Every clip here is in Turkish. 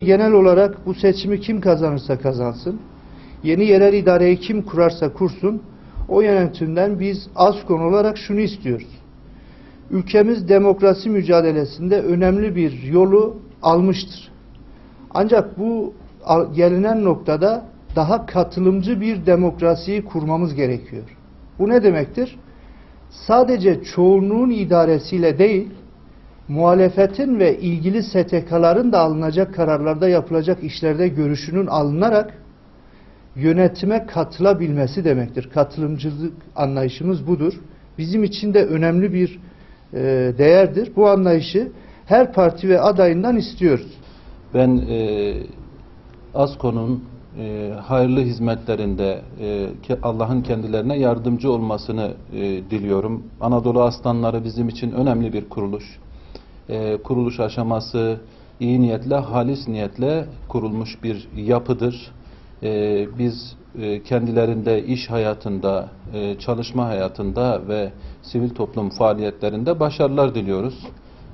Genel olarak bu seçimi kim kazanırsa kazansın, yeni yerel idareyi kim kurarsa kursun, o yönetimden biz ASKON olarak şunu istiyoruz. Ülkemiz demokrasi mücadelesinde önemli bir yolu almıştır. Ancak bu gelinen noktada daha katılımcı bir demokrasiyi kurmamız gerekiyor. Bu ne demektir? Sadece çoğunluğun idaresiyle değil, muhalefetin ve ilgili STK'ların da alınacak kararlarda yapılacak işlerde görüşünün alınarak yönetime katılabilmesi demektir. Katılımcılık anlayışımız budur. Bizim için de önemli bir e, değerdir. Bu anlayışı her parti ve adayından istiyoruz. Ben e, ASKO'nun e, hayırlı hizmetlerinde e, Allah'ın kendilerine yardımcı olmasını e, diliyorum. Anadolu Aslanları bizim için önemli bir kuruluş. E, kuruluş aşaması iyi niyetle, halis niyetle kurulmuş bir yapıdır. E, biz e, kendilerinde iş hayatında, çalışma hayatında ve sivil toplum faaliyetlerinde başarılar diliyoruz.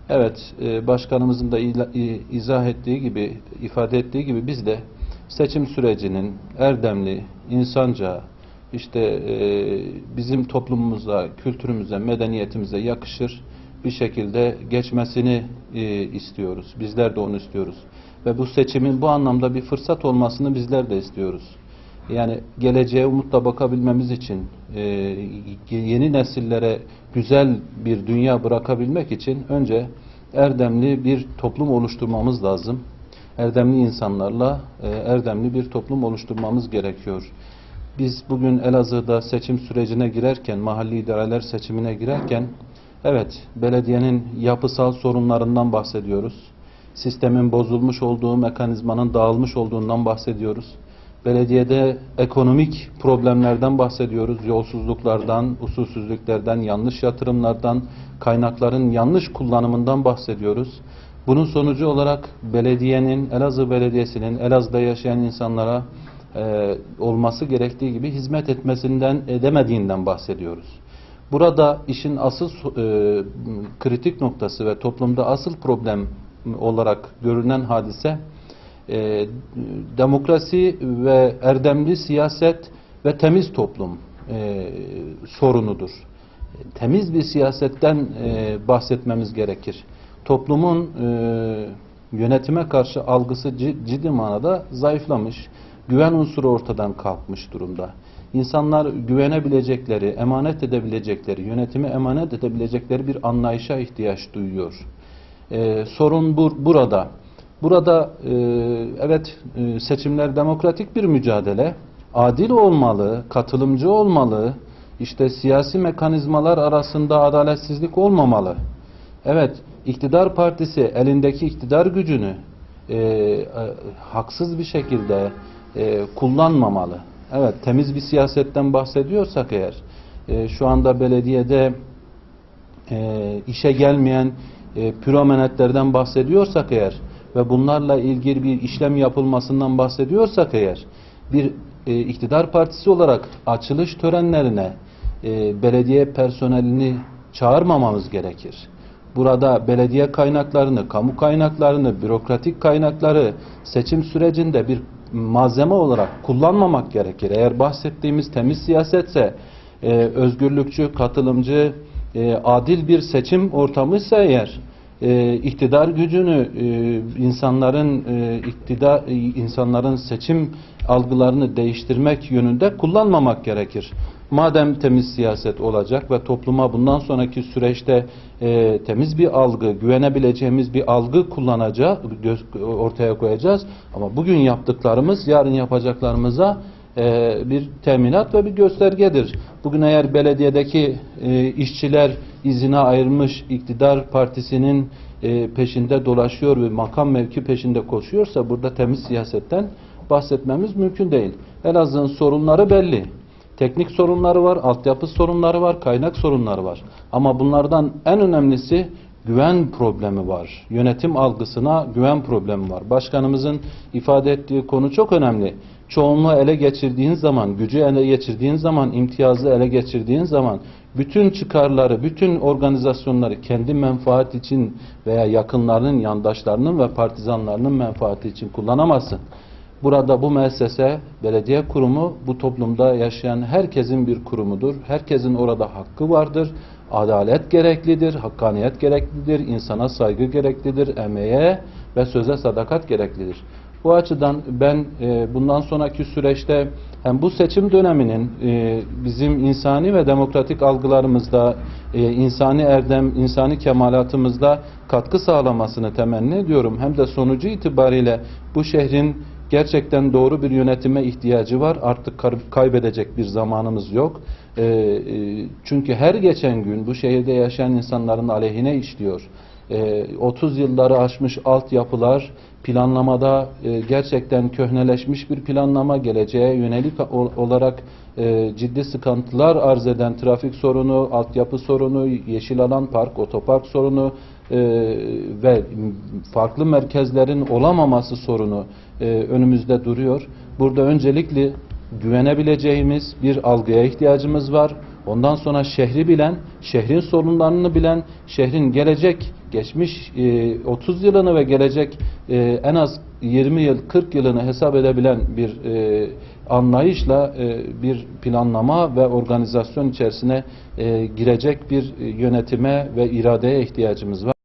Evet, başkanımızın da izah ettiği gibi, ifade ettiği gibi biz de seçim sürecinin erdemli, insanca, işte bizim toplumumuza, kültürümüze, medeniyetimize yakışır bir şekilde geçmesini e, istiyoruz. Bizler de onu istiyoruz. Ve bu seçimin bu anlamda bir fırsat olmasını bizler de istiyoruz. Yani geleceğe umutla bakabilmemiz için, e, yeni nesillere güzel bir dünya bırakabilmek için önce erdemli bir toplum oluşturmamız lazım. Erdemli insanlarla e, erdemli bir toplum oluşturmamız gerekiyor. Biz bugün Elazığ'da seçim sürecine girerken, mahalli idareler seçimine girerken, evet belediyenin yapısal sorunlarından bahsediyoruz. Sistemin bozulmuş olduğu, mekanizmanın dağılmış olduğundan bahsediyoruz. Belediyede ekonomik problemlerden bahsediyoruz. Yolsuzluklardan, usulsüzlüklerden, yanlış yatırımlardan, kaynakların yanlış kullanımından bahsediyoruz. Bunun sonucu olarak belediyenin, Elazığ Belediyesi'nin Elazığ'da yaşayan insanlara e, olması gerektiği gibi hizmet etmesinden edemediğinden bahsediyoruz. Burada işin asıl e, kritik noktası ve toplumda asıl problem olarak görünen hadise e, demokrasi ve erdemli siyaset ve temiz toplum e, sorunudur. Temiz bir siyasetten e, bahsetmemiz gerekir. Toplumun e, yönetime karşı algısı ci- ciddi manada zayıflamış. Güven unsuru ortadan kalkmış durumda. İnsanlar güvenebilecekleri, emanet edebilecekleri, yönetimi emanet edebilecekleri bir anlayışa ihtiyaç duyuyor. Ee, sorun bur burada. Burada e, evet e, seçimler demokratik bir mücadele. Adil olmalı, katılımcı olmalı. İşte siyasi mekanizmalar arasında adaletsizlik olmamalı. Evet, iktidar partisi elindeki iktidar gücünü e, e, haksız bir şekilde e, kullanmamalı. Evet, temiz bir siyasetten bahsediyorsak eğer, e, şu anda belediyede e, işe gelmeyen e, püromenetlerden bahsediyorsak eğer ve bunlarla ilgili bir işlem yapılmasından bahsediyorsak eğer bir e, iktidar partisi olarak açılış törenlerine e, belediye personelini çağırmamamız gerekir. Burada belediye kaynaklarını, kamu kaynaklarını, bürokratik kaynakları seçim sürecinde bir malzeme olarak kullanmamak gerekir. Eğer bahsettiğimiz temiz siyasetse, e, özgürlükçü, katılımcı, e, adil bir seçim ortamıysa eğer e, iktidar gücünü e, insanların e, iktidar e, insanların seçim algılarını değiştirmek yönünde kullanmamak gerekir. Madem temiz siyaset olacak ve topluma bundan sonraki süreçte e, temiz bir algı, güvenebileceğimiz bir algı kullanacağız, ortaya koyacağız. Ama bugün yaptıklarımız yarın yapacaklarımıza e, bir teminat ve bir göstergedir. Bugün eğer belediyedeki e, işçiler izine ayrılmış iktidar partisinin e, peşinde dolaşıyor ve makam mevki peşinde koşuyorsa burada temiz siyasetten bahsetmemiz mümkün değil. Elazığ'ın sorunları belli. Teknik sorunları var, altyapı sorunları var, kaynak sorunları var. Ama bunlardan en önemlisi güven problemi var. Yönetim algısına güven problemi var. Başkanımızın ifade ettiği konu çok önemli. çoğunluğu ele geçirdiğin zaman, gücü ele geçirdiğin zaman, imtiyazı ele geçirdiğin zaman bütün çıkarları, bütün organizasyonları kendi menfaat için veya yakınlarının, yandaşlarının ve partizanlarının menfaati için kullanamazsın. Burada bu müessese, belediye kurumu bu toplumda yaşayan herkesin bir kurumudur. Herkesin orada hakkı vardır. Adalet gereklidir, hakkaniyet gereklidir, insana saygı gereklidir, emeğe ve söze sadakat gereklidir. Bu açıdan ben e, bundan sonraki süreçte hem bu seçim döneminin e, bizim insani ve demokratik algılarımızda, e, insani erdem, insani kemalatımızda katkı sağlamasını temenni ediyorum. Hem de sonucu itibariyle bu şehrin gerçekten doğru bir yönetime ihtiyacı var. Artık kaybedecek bir zamanımız yok. E, e, çünkü her geçen gün bu şehirde yaşayan insanların aleyhine işliyor. E, 30 yılları aşmış altyapılar planlamada e, gerçekten köhneleşmiş bir planlama geleceğe yönelik olarak e, ciddi sıkıntılar arz eden trafik sorunu, altyapı sorunu, yeşil alan park, otopark sorunu e, ve farklı merkezlerin olamaması sorunu e, önümüzde duruyor. Burada öncelikli güvenebileceğimiz bir algıya ihtiyacımız var. Ondan sonra şehri bilen, şehrin sorunlarını bilen, şehrin gelecek, geçmiş e, 30 yılını ve gelecek e, en az 20 yıl, 40 yılını hesap edebilen bir e, anlayışla e, bir planlama ve organizasyon içerisine e, girecek bir e, yönetime ve iradeye ihtiyacımız var.